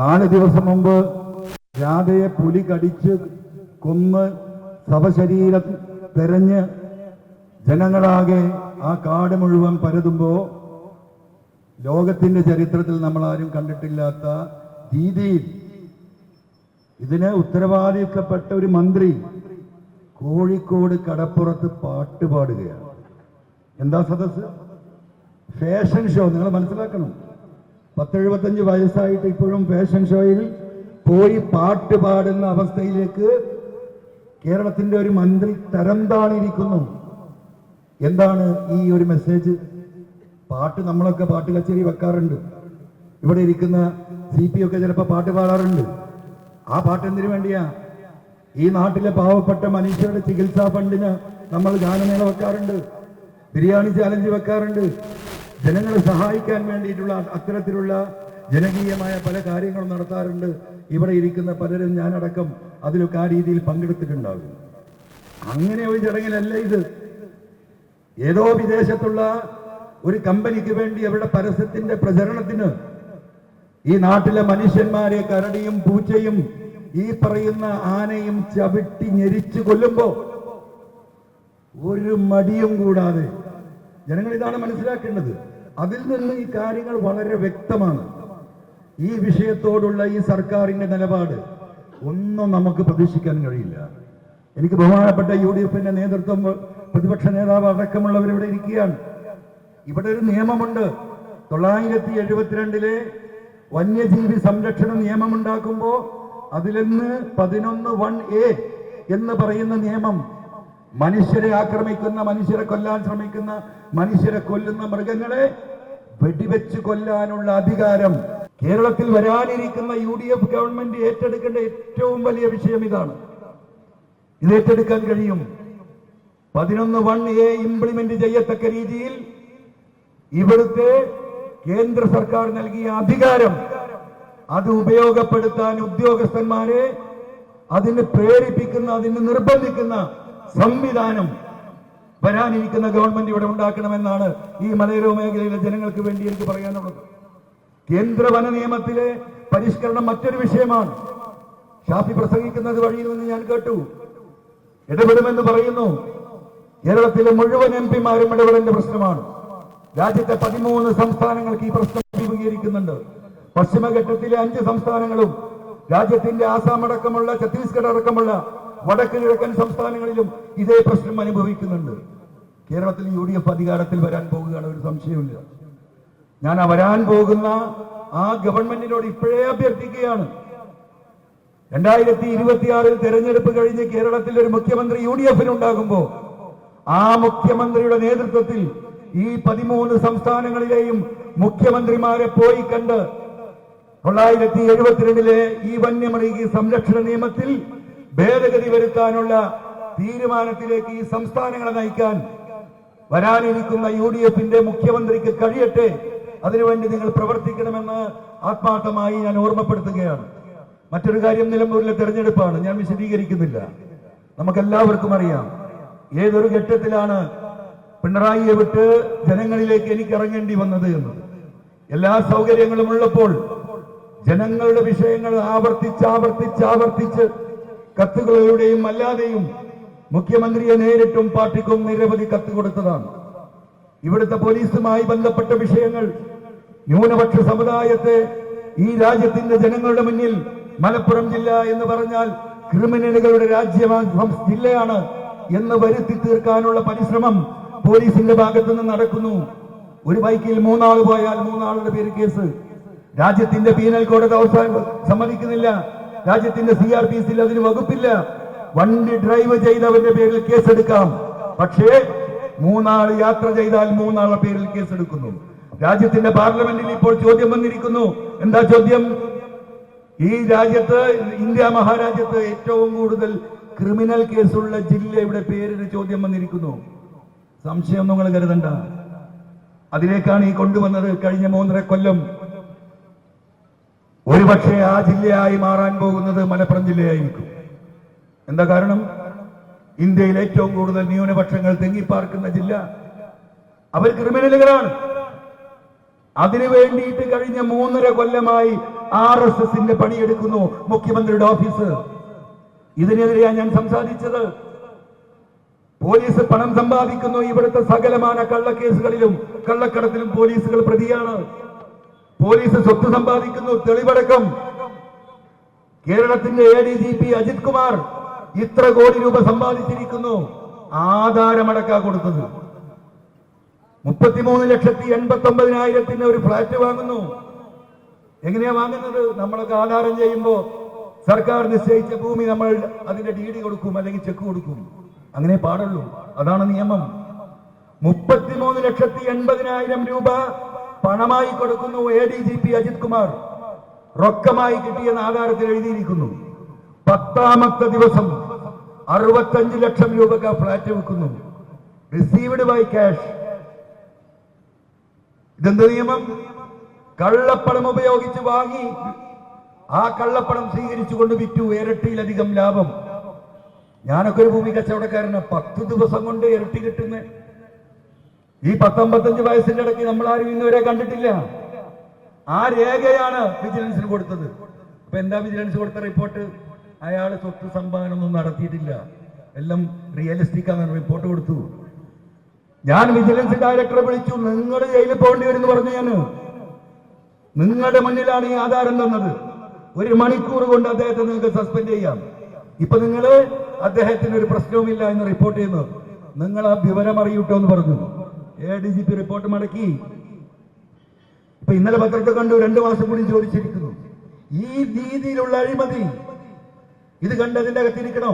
നാല് ദിവസം മുമ്പ് രാധയെ പുലി കടിച്ച് കൊന്ന് ശവശരീരം തെരഞ്ഞ് ജനങ്ങളാകെ ആ കാട് മുഴുവൻ പരതുമ്പോ ലോകത്തിന്റെ ചരിത്രത്തിൽ നമ്മൾ ആരും കണ്ടിട്ടില്ലാത്ത രീതിയിൽ ഇതിന് ഉത്തരവാദിത്തപ്പെട്ട ഒരു മന്ത്രി കോഴിക്കോട് കടപ്പുറത്ത് പാട്ട് പാടുകയാണ്. എന്താ സദസ് ഫാഷൻ ഷോ നിങ്ങൾ മനസ്സിലാക്കണം. പത്തെഴുപത്തഞ്ച് വയസ്സായിട്ട് ഇപ്പോഴും ഫാഷൻ ഷോയിൽ പോയി പാട്ട് പാടുന്ന അവസ്ഥയിലേക്ക് കേരളത്തിന്റെ ഒരു മന്ത്രി തരം താണിരിക്കുന്നു എന്താണ് ഈ ഒരു മെസ്സേജ് പാട്ട് നമ്മളൊക്കെ പാട്ട് കച്ചേരി വെക്കാറുണ്ട്. ഇവിടെ ഇരിക്കുന്ന സി പി ഒക്കെ ചിലപ്പോൾ പാട്ട് പാടാറുണ്ട്. ആ പാട്ട് എന്തിനു വേണ്ടിയാ? ഈ നാട്ടിലെ പാവപ്പെട്ട മനുഷ്യരുടെ ചികിത്സാ ഫണ്ടിന് നമ്മൾ ഗാനമേള വെക്കാറുണ്ട്. ബിരിയാണി ചാലഞ്ച് വെക്കാറുണ്ട്. ജനങ്ങളെ സഹായിക്കാൻ വേണ്ടിയിട്ടുള്ള അത്തരത്തിലുള്ള ജനകീയമായ പല കാര്യങ്ങളും നടത്താറുണ്ട്. ഇവിടെ ഇരിക്കുന്ന പലരും ഞാനടക്കം അതിലൊക്കെ ആ രീതിയിൽ പങ്കെടുത്തിട്ടുണ്ടാകും. അങ്ങനെ ഒരു ചടങ്ങിലല്ല ഇത്. ഏതോ വിദേശത്തുള്ള ഒരു കമ്പനിക്ക് വേണ്ടി അവരുടെ പരസ്യത്തിന്റെ പ്രചരണത്തിന് ഈ നാട്ടിലെ മനുഷ്യന്മാരെ കരടിയും പൂച്ചയും ഈ പറയുന്ന ആനയും ചവിട്ടി ഞെരിച്ചു കൊല്ലുമ്പോ ഒരു മടിയും കൂടാതെ ജനങ്ങൾ ഇതാണ് മനസ്സിലാക്കേണ്ടത്. അതിൽ നിന്ന് ഈ കാര്യങ്ങൾ വളരെ വ്യക്തമാണ്. ഈ വിഷയത്തോടുള്ള ഈ സർക്കാരിന്റെ നിലപാട് ഒന്നും നമുക്ക് പ്രതീക്ഷിക്കാൻ കഴിയില്ല. എനിക്ക് ബഹുമാനപ്പെട്ട യു ഡി എഫിന്റെ നേതൃത്വം പ്രതിപക്ഷ നേതാവ് അടക്കമുള്ളവർ ഇവിടെ ഇരിക്കുകയാണ്. ഇവിടെ ഒരു നിയമമുണ്ട്. തൊള്ളായിരത്തി എഴുപത്തിരണ്ടിലെ വന്യജീവി സംരക്ഷണ നിയമം ഉണ്ടാക്കുമ്പോൾ അതിൽ നിന്ന് പതിനൊന്ന് വൺ എ എന്ന് പറയുന്ന നിയമം മനുഷ്യരെ ആക്രമിക്കുന്ന മനുഷ്യരെ കൊല്ലാൻ ശ്രമിക്കുന്ന മനുഷ്യരെ കൊല്ലുന്ന മൃഗങ്ങളെ വെടിവെച്ച് കൊല്ലാനുള്ള അധികാരം കേരളത്തിൽ വരാനിരിക്കുന്ന യു ഡി എഫ് ഗവൺമെന്റ് ഏറ്റെടുക്കേണ്ട ഏറ്റവും വലിയ വിഷയം ഇതാണ്. ഇത് ഏറ്റെടുക്കാൻ കഴിയും. പതിനൊന്ന് വൺ എ ഇംപ്ലിമെന്റ് ചെയ്യത്തക്ക രീതിയിൽ ഇവിടുത്തെ കേന്ദ്ര സർക്കാർ നൽകിയ അധികാരം അത് ഉപയോഗപ്പെടുത്താൻ ഉദ്യോഗസ്ഥന്മാരെ അതിന് പ്രേരിപ്പിക്കുന്ന അതിന് നിർബന്ധിക്കുന്ന സംവിധാനം വരാനിരിക്കുന്ന ഗവൺമെന്റ് ഇവിടെ ഉണ്ടാക്കണമെന്നാണ് ഈ മലയോര മേഖലയിലെ ജനങ്ങൾക്ക് വേണ്ടി എനിക്ക് പറയാനുള്ളത്. കേന്ദ്ര വന നിയമത്തിലെ പരിഷ്കരണം മറ്റൊരു വിഷയമാണ്. ഷാഫി പ്രസംഗിക്കുന്നത് വഴിയിൽ നിന്ന് ഞാൻ കേട്ടു. ഇടപെടുമെന്ന് പറയുന്നു. കേരളത്തിലെ മുഴുവൻ എം പിമാരും ഇടപെടേണ്ട പ്രശ്നമാണ്. രാജ്യത്തെ പതിമൂന്ന് സംസ്ഥാനങ്ങൾക്ക് ഈ പ്രശ്നം അഭിമുഖീകരിക്കുന്നുണ്ട്. പശ്ചിമഘട്ടത്തിലെ അഞ്ച് സംസ്ഥാനങ്ങളും രാജ്യത്തിന്റെ ആസാം അടക്കമുള്ള ഛത്തീസ്ഗഡ് അടക്കമുള്ള വടക്ക് കിഴക്കൻ സംസ്ഥാനങ്ങളിലും ഇതേ പ്രശ്നം അനുഭവിക്കുന്നുണ്ട്. കേരളത്തിൽ യു ഡി എഫ് അധികാരത്തിൽ വരാൻ പോകുകയാണ് ഒരു സംശയമില്ല ഞാൻ വരാൻ പോകുന്ന ആ ഗവൺമെന്റിനോട് ഇപ്പോഴേ അഭ്യർത്ഥിക്കുകയാണ്. രണ്ടായിരത്തി ഇരുപത്തിയാറിൽ തെരഞ്ഞെടുപ്പ് കഴിഞ്ഞ് കേരളത്തിൽ ഒരു മുഖ്യമന്ത്രി യു ഡി എഫിനുണ്ടാകുമ്പോ ആ മുഖ്യമന്ത്രിയുടെ നേതൃത്വത്തിൽ ഈ പതിമൂന്ന് സംസ്ഥാനങ്ങളിലെയും മുഖ്യമന്ത്രിമാരെ പോയി കണ്ട് തൊള്ളായിരത്തി എഴുപത്തിരണ്ടിലെ ഈ വന്യമൃഗി സംരക്ഷണ നിയമത്തിൽ ഭേദഗതി വരുത്താനുള്ള തീരുമാനത്തിലേക്ക് ഈ സംസ്ഥാനങ്ങളെ നയിക്കാൻ വരാനിരിക്കുന്ന യു ഡി എഫിന്റെ മുഖ്യമന്ത്രിക്ക് കഴിയട്ടെ. അതിനുവേണ്ടി നിങ്ങൾ പ്രവർത്തിക്കണമെന്ന് ആത്മാർത്ഥമായി ഞാൻ ഓർമ്മപ്പെടുത്തുകയാണ്. മറ്റൊരു കാര്യം നിലമ്പൂരിലെ തെരഞ്ഞെടുപ്പാണ്. ഞാൻ വിശദീകരിക്കുന്നില്ല. നമുക്കെല്ലാവർക്കും അറിയാം. ഏതൊരു ഘട്ടത്തിലാണ് പിണറായിയെ വിട്ട് ജനങ്ങളിലേക്ക് എനിക്ക് ഇറങ്ങേണ്ടി വന്നത് എന്ന് എല്ലാ സൗകര്യങ്ങളും ഉള്ളപ്പോൾ ജനങ്ങളുടെ വിഷയങ്ങൾ ആവർത്തിച്ച് ആവർത്തിച്ച് ആവർത്തിച്ച് കത്തുകളിലൂടെയും അല്ലാതെയും മുഖ്യമന്ത്രിയെ നേരിട്ടും പാർട്ടിക്കും നിരവധി കത്ത് കൊടുത്തതാണ്. ഇവിടുത്തെ പോലീസുമായി ബന്ധപ്പെട്ട വിഷയങ്ങൾ ന്യൂനപക്ഷ സമുദായത്തെ ഈ രാജ്യത്തിന്റെ ജനങ്ങളുടെ മുന്നിൽ മലപ്പുറം ജില്ല എന്ന് പറഞ്ഞാൽ ക്രിമിനലുകളുടെ രാജ്യമാണ് ജില്ലയാണ് എന്ന് വരുത്തി തീർക്കാനുള്ള പരിശ്രമം പോലീസിന്റെ ഭാഗത്തു നിന്ന് നടക്കുന്നു. ഒരു ബൈക്കിൽ മൂന്നാൾ പോയാൽ മൂന്നാളുടെ പേര് കേസ്. രാജ്യത്തിന്റെ പീനൽ കോടതി അവസാനം സമ്മതിക്കുന്നില്ല. രാജ്യത്തിന്റെ സി ആർ പി സിയിൽ അതിന് വകുപ്പില്ല. വണ്ടി ഡ്രൈവ് ചെയ്തവന്റെ പേരിൽ കേസെടുക്കാം. പക്ഷേ മൂന്നാൾ യാത്ര ചെയ്താൽ മൂന്നാളുടെ പേരിൽ കേസെടുക്കുന്നു. രാജ്യത്തിന്റെ പാർലമെന്റിൽ ഇപ്പോൾ ചോദ്യം വന്നിരിക്കുന്നു. എന്താ ചോദ്യം? ഈ രാജ്യത്ത് ഇന്ത്യ മഹാരാജ്യത്ത് ഏറ്റവും കൂടുതൽ ക്രിമിനൽ കേസുള്ള ജില്ലയുടെ പേരിന് ചോദ്യം വന്നിരിക്കുന്നു. സംശയം നിങ്ങൾ കരുതണ്ട. അതിലേക്കാണ് ഈ കൊണ്ടുവന്നത് കഴിഞ്ഞ മൂന്നര കൊല്ലം. ഒരുപക്ഷെ ആ ജില്ലയായി മാറാൻ പോകുന്നത് മലപ്പുറം ജില്ലയായിരിക്കും. എന്താ കാരണം? ഇന്ത്യയിൽ ഏറ്റവും കൂടുതൽ ന്യൂനപക്ഷങ്ങൾ തെങ്ങിപ്പാർക്കുന്ന ജില്ല. അവർ ക്രിമിനലുകളാണ്. അതിനു വേണ്ടിയിട്ട് കഴിഞ്ഞ മൂന്നര കൊല്ലമായി ആർ എസ് എസിന്റെ പണിയെടുക്കുന്നു മുഖ്യമന്ത്രിയുടെ ഓഫീസ്. ഇതിനെതിരെയാണ് ഞാൻ സംസാരിച്ചത്. പോലീസ് പണം സമ്പാദിക്കുന്നു ഇവിടുത്തെ സകലമാന കള്ളക്കേസുകളിലും കള്ളക്കടത്തിലും പോലീസുകൾ പ്രതിയാണ്. പോലീസ് സ്വത്ത് സമ്പാദിക്കുന്നു. തെളിവടക്കം. കേരളത്തിന്റെ A D G P Ajith Kumar ഇത്ര കോടി രൂപ സമ്പാദിച്ചിരിക്കുന്നു. ആധാരമടക്കാ കൊടുത്തത്. മുപ്പത്തിമൂന്ന് ലക്ഷത്തി എൺപത്തി ഒമ്പതിനായിരത്തിന് ഒരു ഫ്ലാറ്റ് വാങ്ങുന്നു. എങ്ങനെയാ വാങ്ങുന്നത്? നമ്മളൊക്കെ ആധാരം ചെയ്യുമ്പോ സർക്കാർ നിശ്ചയിച്ച ഭൂമി നമ്മൾ അതിന്റെ ഡി ഡി കൊടുക്കും അല്ലെങ്കിൽ ചെക്ക് കൊടുക്കും. അങ്ങനെ പാടുള്ളൂ. അതാണ് നിയമം. മുപ്പത്തിമൂന്ന് ലക്ഷത്തി എൺപതിനായിരം രൂപ പണമായി കൊടുക്കുന്നു A D G P Ajith Kumar. റൊക്കമായി കിട്ടിയെന്ന് ആധാരത്തിൽ എഴുതിയിരിക്കുന്നു. പത്താമത്തെ ദിവസം അറുപത്തഞ്ച് ലക്ഷം രൂപക്ക് ഫ്ലാറ്റ് വിൽക്കുന്നു. റിസീവ്ഡ് ബൈ ക്യാഷ് ഇതെന്ത് നിയമം? കള്ളപ്പണം ഉപയോഗിച്ച് വാങ്ങി ആ കള്ളപ്പണം സ്വീകരിച്ചുകൊണ്ട് വിറ്റു. ഇരട്ടിയിലധികം ലാഭം. ഞാനൊക്കെ ഒരു ഭൂമി കച്ചവടക്കാരന്. പത്ത് ദിവസം കൊണ്ട് ഇരട്ടി കിട്ടുന്ന. ഈ പത്തൊമ്പത്തഞ്ച് വയസ്സിന്റെ ഇടയ്ക്ക് നമ്മൾ ആരും ഇന്നുവരെ കണ്ടിട്ടില്ല. ആ രേഖയാണ് വിജിലൻസിന് കൊടുത്തത്. അപ്പൊ എന്താ വിജിലൻസ് കൊടുത്ത റിപ്പോർട്ട് അയാൾ സ്വത്ത് സമ്പാദനമൊന്നും നടത്തിയിട്ടില്ല. എല്ലാം റിയലിസ്റ്റിക് ആണ് റിപ്പോർട്ട് കൊടുത്തു. ഞാൻ വിജിലൻസ് ഡയറക്ടറെ വിളിച്ചു നിങ്ങൾ ജയിലിൽ പോകേണ്ടി വരും പറഞ്ഞു ഞാൻ. നിങ്ങളുടെ മുന്നിലാണ് ഈ ആധാരം തന്നത്. ഒരു മണിക്കൂർ കൊണ്ട് അദ്ദേഹത്തെ നിങ്ങൾക്ക് സസ്പെൻഡ് ചെയ്യാം. ഇപ്പൊ നിങ്ങൾ അദ്ദേഹത്തിന് ഒരു പ്രശ്നവുമില്ല എന്ന് റിപ്പോർട്ട് ചെയ്യുന്നു. നിങ്ങൾ ആ വിവരം അറിയൂട്ടോ എന്ന് പറഞ്ഞു. A D G P report മടക്കി. ഇപ്പൊ ഇന്നലെ പത്രത്തെ കണ്ടു രണ്ടു മാസം കൂടി ചോദിച്ചിരിക്കുന്നു ഈ രീതിയിലുള്ള അഴിമതി ഇത് കണ്ട് അതിന്റെ അകത്തിരിക്കണോ?